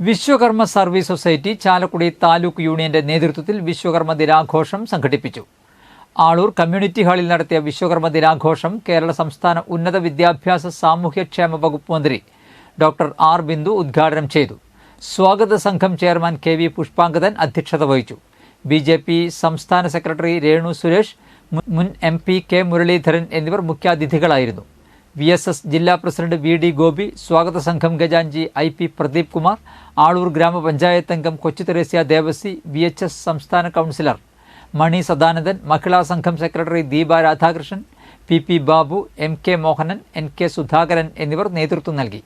Vishwakarma service society Chalakudy taluk യൂണിയന്റെ നേതൃത്വത്തിൽ വിശ്വകർമ്മ ദിനാഘോഷം സംഘടിപ്പിച്ചു. ആളൂർ കമ്മ്യൂണിറ്റി ഹാളിൽ നടത്തിയ വിശ്വകർമ്മ ദിനാഘോഷം കേരള സംസ്ഥാന ഉന്നത വിദ്യാഭ്യാസ സാമൂഹ്യക്ഷേമ വകുപ്പ് മന്ത്രി ഡോക്ടർ ആർ ബിന്ദു ഉദ്ഘാടനം ചെയ്തു. സ്വാഗത സംഘം ചെയർമാൻ കെ വി പുഷ്പാങ്കതൻ അധ്യക്ഷത വഹിച്ചു. ബി ജെ പി സംസ്ഥാന സെക്രട്ടറി രേണു സുരേഷ് മുൻ- എം പി കെ മുരളീധരൻ എന്നിവർ മുഖ്യാതിഥികളായിരുന്നു. വി എസ് എസ് ജില്ലാ പ്രസിഡന്റ് വി ഡി ഗോപി സ്വാഗത സംഘം ഖജാൻജി ഐ പി പ്രദീപ് കുമാർ ആളൂർ ഗ്രാമപഞ്ചായത്ത് അംഗം Kochu Theresia Devasi V H S സംസ്ഥാന കൗൺസിലർ മണി സദാനന്ദൻ മഹിളാ സംഘം secretary Deepa Radhakrishnan P P Babu M K Mohanan N K Sudhakaran എന്നിവർ നേതൃത്വം നൽകി.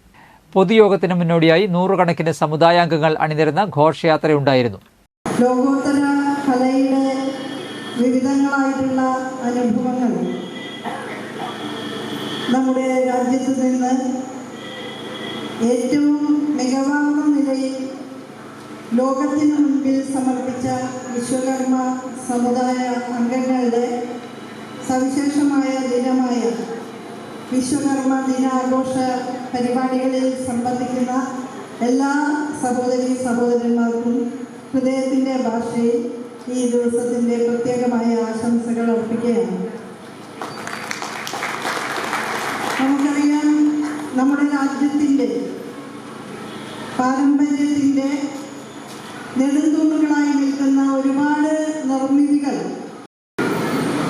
പൊതുയോഗത്തിന് മുന്നോടിയായി നൂറുകണക്കിന് സമുദായാംഗങ്ങൾ അണിനിരുന്ന ഘോഷയാത്രയുണ്ടായിരുന്നു. ലോകോത്തര കലയുടെ വിവിധങ്ങളായിട്ടുള്ള അനുഭവങ്ങൾ നമ്മുടെ രാജ്യത്ത് നിന്ന് ഏറ്റവും മികവാർന്ന നിലയിൽ ലോകത്തിന് മുൻപിൽ സമർപ്പിച്ച വിശ്വകർമ്മ സമുദായ അംഗങ്ങളുടെ സവിശേഷമായ ദിനമായ വിശ്വകർമ്മ ദിനാഘോഷ പരിപാടികളിൽ സംബന്ധിക്കുന്ന എല്ലാ സഹോദരി സഹോദരന്മാർക്കും ഹൃദയത്തിന്റെ ഭാഷയിൽ ഈ ദിവസത്തിന്റെ പ്രത്യേകമായ ആശംസകൾ അർപ്പിക്കുകയാണ്. നമ്മുടെ രാജ്യത്തിന്റെ പാരമ്പര്യത്തിന്റെ നെടുന്തൂണുകളായി നിൽക്കുന്ന ഒരുപാട് നിർമ്മിതികൾ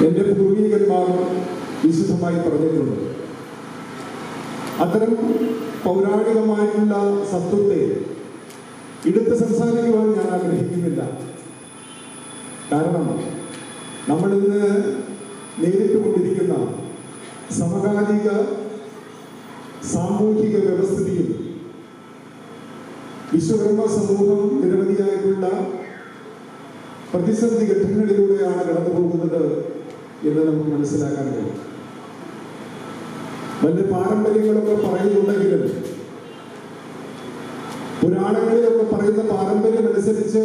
എന്റെ പൂർവീകന്മാർ വിശുദ്ധമായി പറഞ്ഞിട്ടുണ്ട്. അത്തരം പൗരാണികമായിട്ടുള്ള സത്വത്തെ എടുത്ത് സംസാരിക്കുവാൻ ഞാൻ ആഗ്രഹിക്കുന്നില്ല. കാരണം നമ്മളിന്ന് നേരിട്ട് കൊണ്ടിരിക്കുന്ന സമകാലിക സാമൂഹിക വ്യവസ്ഥിതിയിൽ വിശ്വകർമ്മ സമൂഹം നിരവധിയായിട്ടുള്ള പ്രതിസന്ധി ഘട്ടങ്ങളിലൂടെയാണ് കടന്നു പോകുന്നത് എന്ന് നമുക്ക് മനസ്സിലാക്കാൻ കഴിയും. വലിയ പാരമ്പര്യങ്ങളൊക്കെ പറയുന്നുണ്ടെങ്കിലും പുരാണങ്ങളിലൊക്കെ പറയുന്ന പാരമ്പര്യം അനുസരിച്ച്